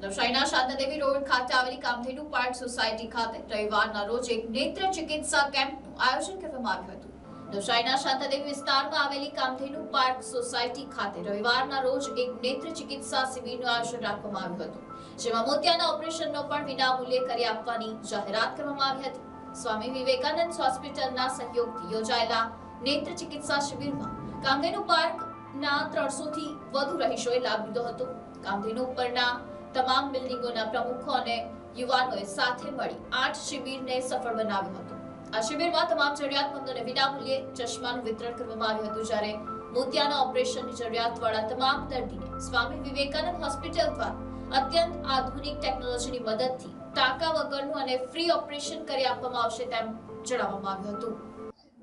નવસારીના શાંતાદેવી રોડ ખાતે આવેલી કામધેનુ પાર્ક સોસાયટી ખાતે રવિવારના રોજ એક નેત્ર ચિકિત્સા કેમ્પનું આયોજન કરવામાં આવ્યું હતું. નવસારીના શાંતાદેવી વિસ્તારમાં આવેલી કામધેનુ પાર્ક સોસાયટી ખાતે રવિવારના રોજ એક નેત્ર ચિકિત્સા શિબિરનું આયોજન રાખવામાં આવ્યું હતું. જેમાં મોતિયાના ઓપરેશનનો પણ વિનામૂલ્યે કરી આપવાની જાહેરાત કરવામાં આવી હતી. સ્વામી વિવેકાનંદ હોસ્પિટલના સહયોગથી યોજાયેલા નેત્ર ચિકિત્સા શિબિરમાં કામધેનુ પાર્કના ત્રણસોથી વધુ રહીશોએ લાભ લીધો હતો. કામધેનુ ઉપરના તમામ બિલ્ડિંગોના પ્રમુખો અને યુવાનોએ સાથે મળી આઠ શિબિરને સફળ બનાવ્યું હતું. આ શિબિરમાં તમામ જરૂરિયાતમંદોને વિનામૂલ્યે ચશ્માનું વિતરણ કરવામાં આવ્યું હતું, જ્યારે મોતિયાના ઓપરેશનની જરૂરિયાતવાળા તમામ દર્દીને સ્વામી વિવેકાનંદ હોસ્પિટલ દ્વારા અત્યંત આધુનિક ટેકનોલોજીની મદદથી ટાંકા વગરનું અને ફ્રી ઓપરેશન કરી આપવામાં આવશે તેમ જણાવવામાં આવ્યું હતું.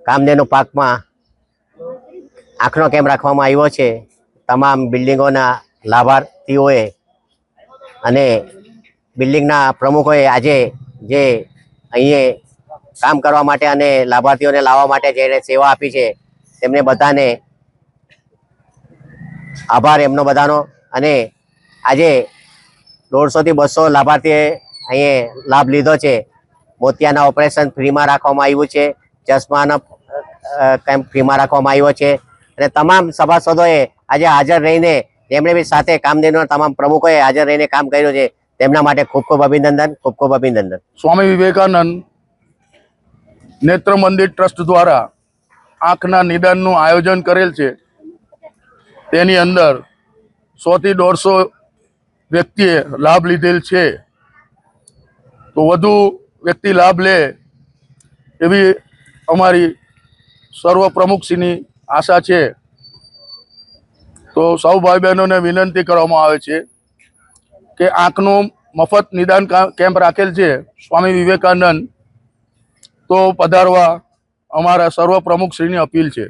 કામધેનુ પાકમાં આંખનો કેમ્પ રાખવામાં આવ્યો છે? તમામ બિલ્ડિંગોના લાભાર્થીઓએ અને બિલ્ડિંગના પ્રમુખોએ આજે જે અહીંયા કામ કરવા માટે અને લાભાર્થીઓને લાવવા માટે જેણે સેવા આપી છે, તેમને બધાને આભાર એમનો બધાનો. અને આજે દોઢસોથી બસો લાભાર્થીએ અહીંયા લાભ લીધો છે. મોતિયાના ઓપરેશન ફ્રીમાં રાખવામાં આવ્યું છે. ચશ્માનો કેમ્પ ફ્રીમાં રાખવામાં આવ્યો છે. અને તમામ સભાસદોએ આજે હાજર રહીને જેમણે બી સાથે કામધેનુના તમામ પ્રમુખોએ હાજર રહીને કામ કર્યું છે. તેમના માટે ખૂબ ખૂબ અભિનંદન, ખૂબ ખૂબ અભિનંદન. સ્વામી વિવેકાનંદ નેત્ર મંદિર ટ્રસ્ટ દ્વારા આંખના નિદાનનું આયોજન કરેલ છે. તેની અંદર સોથી દોઢસો વ્યક્તિએ લાભ લીધેલ છે. તો વધુ વ્યક્તિ લાભ લે એવી અમારી સર્વ પ્રમુખશ્રીની આશા છે. તો સૌ ભાઈ બહેનોને વિનંતી કરવામાં આવે છે કે આંખનું મફત નિદાન કેમ્પ રાખેલ છે, સ્વામી વિવેકાનંદ. તો પધારવા અમારા સર્વ પ્રમુખશ્રીની અપીલ છે.